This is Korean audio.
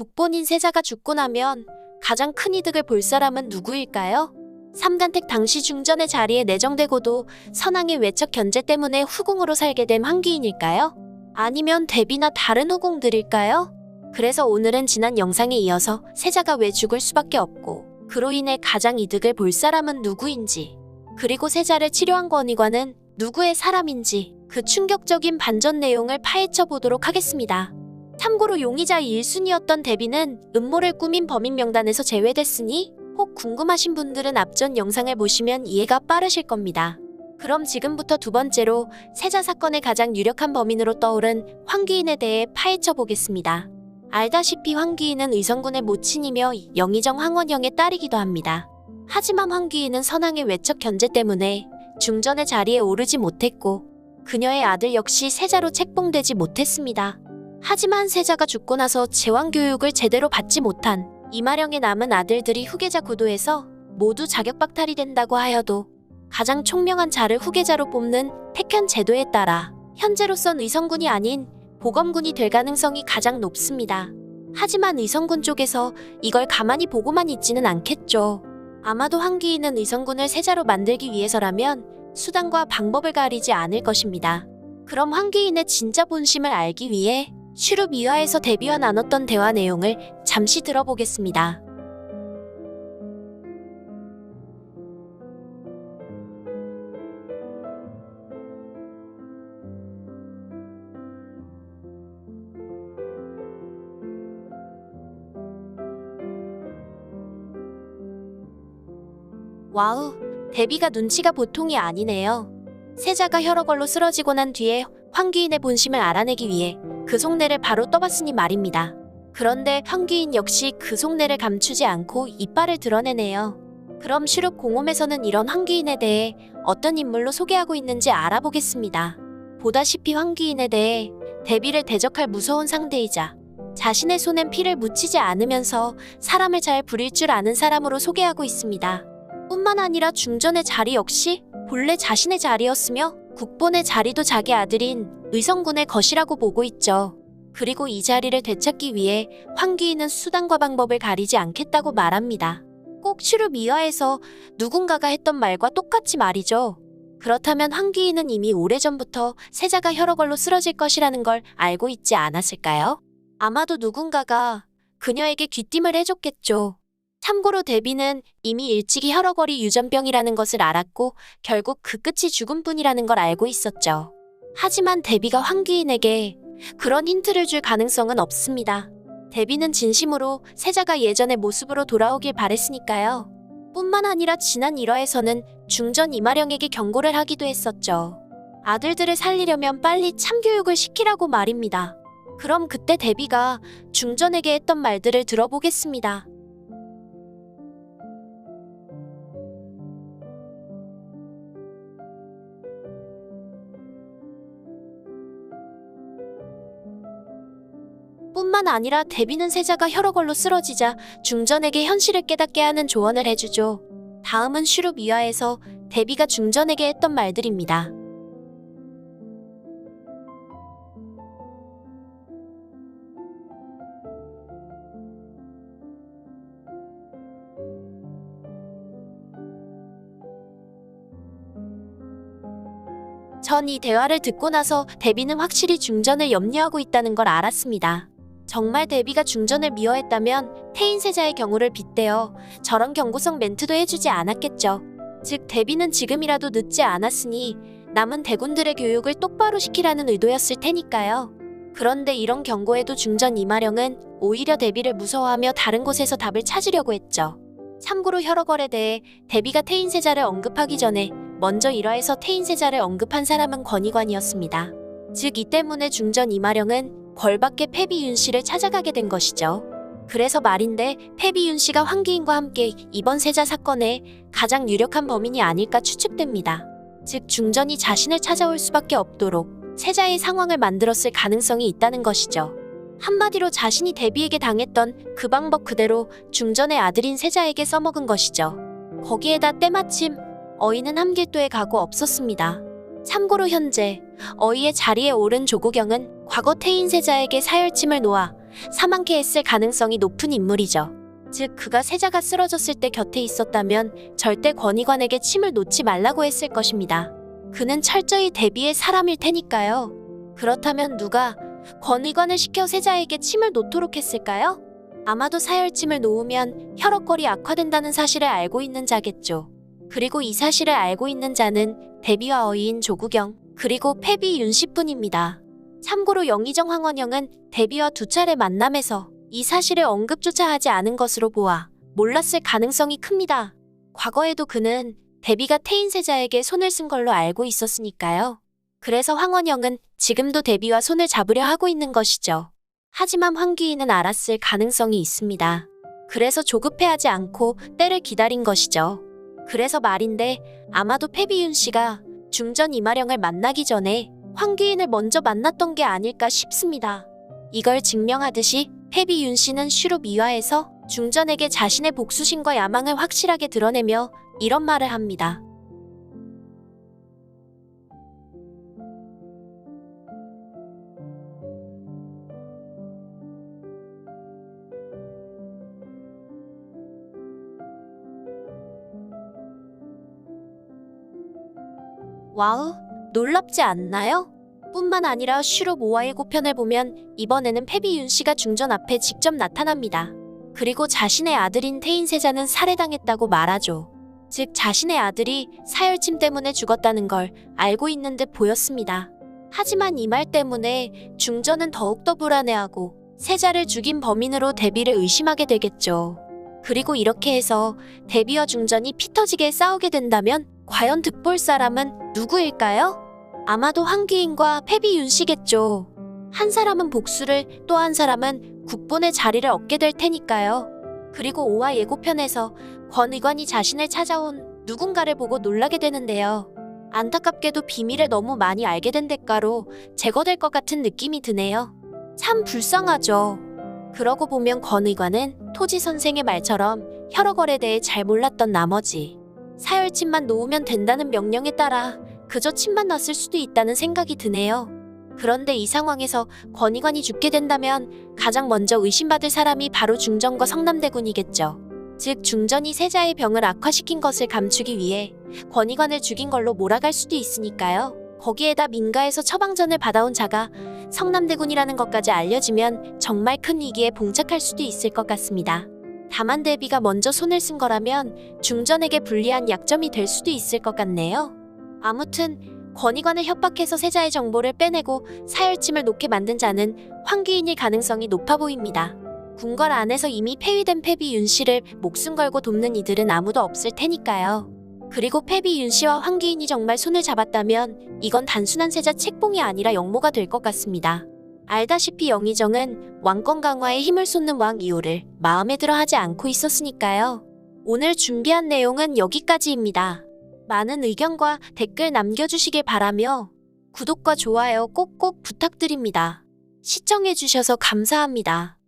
국본인 세자가 죽고 나면 가장 큰 이득을 볼 사람은 누구일까요? 삼간택 당시 중전의 자리에 내정되고도 선왕의 외척 견제 때문에 후궁으로 살게 된 황기인일까요? 아니면 대비나 다른 후궁들일까요? 그래서 오늘은 지난 영상에 이어서 세자가 왜 죽을 수밖에 없고 그로 인해 가장 이득을 볼 사람은 누구인지 그리고 세자를 치료한 권위관은 누구의 사람인지 그 충격적인 반전 내용을 파헤쳐 보도록 하겠습니다. 참고로 용의자 1순위였던 데비는 음모를 꾸민 범인 명단에서 제외됐으니 혹 궁금하신 분들은 앞전 영상을 보시면 이해가 빠르실 겁니다. 그럼 지금부터 두 번째로 세자 사건의 가장 유력한 범인으로 떠오른 황기인에 대해 파헤쳐 보겠습니다. 알다시피 황기인은 의성군의 모친이며 영의정 황원영의 딸이기도 합니다. 하지만 황기인은 선왕의 외척 견제 때문에 중전의 자리에 오르지 못했고 그녀의 아들 역시 세자로 책봉되지 못했습니다. 하지만 세자가 죽고 나서 제왕 교육을 제대로 받지 못한 이마령의 남은 아들들이 후계자 구도에서 모두 자격 박탈이 된다고 하여도 가장 총명한 자를 후계자로 뽑는 택현 제도에 따라 현재로선 의성군이 아닌 보검군이 될 가능성이 가장 높습니다. 하지만 의성군 쪽에서 이걸 가만히 보고만 있지는 않겠죠. 아마도 황기인은 의성군을 세자로 만들기 위해서라면 수단과 방법을 가리지 않을 것입니다. 그럼 황기인의 진짜 본심을 알기 위해 슈룹 이화에서 데뷔와 나눴던 대화 내용을 잠시 들어보겠습니다. 와우, 데뷔가 눈치가 보통이 아니네요. 세자가 여러 걸로 쓰러지고 난 뒤에 황기인의 본심을 알아내기 위해 그 속내를 바로 떠봤으니 말입니다. 그런데 황기인 역시 그 속내를 감추지 않고 이빨을 드러내네요. 그럼 슈룹 공홈에서는 이런 황기인에 대해 어떤 인물로 소개하고 있는지 알아보겠습니다. 보다시피 황기인에 대해 데뷔를 대적할 무서운 상대이자 자신의 손엔 피를 묻히지 않으면서 사람을 잘 부릴 줄 아는 사람으로 소개하고 있습니다. 뿐만 아니라 중전의 자리 역시 본래 자신의 자리였으며 국본의 자리도 자기 아들인 의성군의 것이라고 보고 있죠. 그리고 이 자리를 되찾기 위해 황기인은 수단과 방법을 가리지 않겠다고 말합니다. 꼭 슈룹 이하에서 누군가가 했던 말과 똑같이 말이죠. 그렇다면 황기인은 이미 오래전부터 세자가 여러 걸로 쓰러질 것이라는 걸 알고 있지 않았을까요? 아마도 누군가가 그녀에게 귀띔을 해줬겠죠. 참고로 데비는 이미 일찍이 혈어거리 유전병이라는 것을 알았고 결국 그 끝이 죽음뿐이라는 걸 알고 있었죠. 하지만 데비가 황기인에게 그런 힌트를 줄 가능성은 없습니다. 데비는 진심으로 세자가 예전의 모습으로 돌아오길 바랬으니까요. 뿐만 아니라 지난 1화에서는 중전 이마령에게 경고를 하기도 했었죠. 아들들을 살리려면 빨리 참교육을 시키라고 말입니다. 그럼 그때 데비가 중전에게 했던 말들을 들어보겠습니다. 뿐만 아니라 데비는 세자가 여러 걸로 쓰러지자 중전에게 현실을 깨닫게 하는 조언을 해주죠. 다음은 슈룹 이하에서 데비가 중전에게 했던 말들입니다. 전이 대화를 듣고 나서 데비는 확실히 중전을 염려하고 있다는 걸 알았습니다. 정말 데비가 중전을 미워했다면 태인세자의 경우를 빗대어 저런 경고성 멘트도 해주지 않았겠죠. 즉 데비는 지금이라도 늦지 않았으니 남은 대군들의 교육을 똑바로 시키라는 의도였을 테니까요. 그런데 이런 경고에도 중전 이마령은 오히려 데비를 무서워하며 다른 곳에서 답을 찾으려고 했죠. 참고로 혈어걸에 대해 데비가 태인세자를 언급하기 전에 먼저 일화에서 태인세자를 언급한 사람은 권희관이었습니다. 즉 이 때문에 중전 이마령은 벌밖에 패비윤 씨를 찾아가게 된 것이죠. 그래서 말인데 패비윤 씨가 황기인과 함께 이번 세자 사건의 가장 유력한 범인이 아닐까 추측됩니다. 즉 중전이 자신을 찾아올 수밖에 없도록 세자의 상황을 만들었을 가능성이 있다는 것이죠. 한마디로 자신이 데비에게 당했던 그 방법 그대로 중전의 아들인 세자에게 써먹은 것이죠. 거기에다 때마침 어이는 함길도에 가고 없었습니다. 참고로 현재 어이의 자리에 오른 조구경은 과거 태인 세자에게 사열침을 놓아 사망케 했을 가능성이 높은 인물이죠. 즉 그가 세자가 쓰러졌을 때 곁에 있었다면 절대 권위관에게 침을 놓지 말라고 했을 것입니다. 그는 철저히 대비의 사람일 테니까요. 그렇다면 누가 권위관을 시켜 세자에게 침을 놓도록 했을까요? 아마도 사열침을 놓으면 혈액골이 악화된다는 사실을 알고 있는 자겠죠. 그리고 이 사실을 알고 있는 자는 대비와 어이인 조구경, 그리고 패비 윤씨뿐입니다. 참고로 영의정 황원영은 대비와 두 차례 만남에서 이 사실을 언급조차 하지 않은 것으로 보아 몰랐을 가능성이 큽니다. 과거에도 그는 대비가 태인세자에게 손을 쓴 걸로 알고 있었으니까요. 그래서 황원영은 지금도 대비와 손을 잡으려 하고 있는 것이죠. 하지만 황귀인은 알았을 가능성이 있습니다. 그래서 조급해하지 않고 때를 기다린 것이죠. 그래서 말인데 아마도 패비윤 씨가 중전 이마령을 만나기 전에 황귀인을 먼저 만났던 게 아닐까 싶습니다. 이걸 증명하듯이 패비윤 씨는 슈로 미화에서 중전에게 자신의 복수심과 야망을 확실하게 드러내며 이런 말을 합니다. 와우, 놀랍지 않나요? 뿐만 아니라 슈로 모아의 고편을 보면 이번에는 패비윤 씨가 중전 앞에 직접 나타납니다. 그리고 자신의 아들인 태인세자는 살해당했다고 말하죠. 즉 자신의 아들이 사열침 때문에 죽었다는 걸 알고 있는 듯 보였습니다. 하지만 이 말 때문에 중전은 더욱더 불안해하고 세자를 죽인 범인으로 데비를 의심하게 되겠죠. 그리고 이렇게 해서 데비와 중전이 피터지게 싸우게 된다면 과연 득볼 사람은 누구일까요? 아마도 황귀인과 패비윤 씨겠죠. 한 사람은 복수를 또 한 사람은 국본의 자리를 얻게 될 테니까요. 그리고 오화 예고편에서 권 의관이 자신을 찾아온 누군가를 보고 놀라게 되는데요. 안타깝게도 비밀을 너무 많이 알게 된 대가로 제거될 것 같은 느낌이 드네요. 참 불쌍하죠. 그러고 보면 권 의관은 토지 선생의 말처럼 혈어걸에 대해 잘 몰랐던 나머지 사열침만 놓으면 된다는 명령에 따라 그저 침만 놨을 수도 있다는 생각이 드네요. 그런데 이 상황에서 권의관이 죽게 된다면 가장 먼저 의심받을 사람이 바로 중전과 성남대군이겠죠. 즉 중전이 세자의 병을 악화시킨 것을 감추기 위해 권의관을 죽인 걸로 몰아갈 수도 있으니까요. 거기에다 민가에서 처방전을 받아온 자가 성남대군이라는 것까지 알려지면 정말 큰 위기에 봉착할 수도 있을 것 같습니다. 다만 대비가 먼저 손을 쓴 거라면 중전에게 불리한 약점이 될 수도 있을 것 같네요. 아무튼 권위관을 협박해서 세자의 정보를 빼내고 사열침을 놓게 만든 자는 황귀인일 가능성이 높아 보입니다. 궁궐 안에서 이미 폐위된 패비 윤 씨를 목숨 걸고 돕는 이들은 아무도 없을 테니까요. 그리고 패비 윤 씨와 황귀인이 정말 손을 잡았다면 이건 단순한 세자 책봉이 아니라 역모가 될 것 같습니다. 알다시피 영의정은 왕권 강화에 힘을 쏟는 왕 이호를 마음에 들어 하지 않고 있었으니까요. 오늘 준비한 내용은 여기까지입니다. 많은 의견과 댓글 남겨주시길 바라며 구독과 좋아요 꼭꼭 부탁드립니다. 시청해주셔서 감사합니다.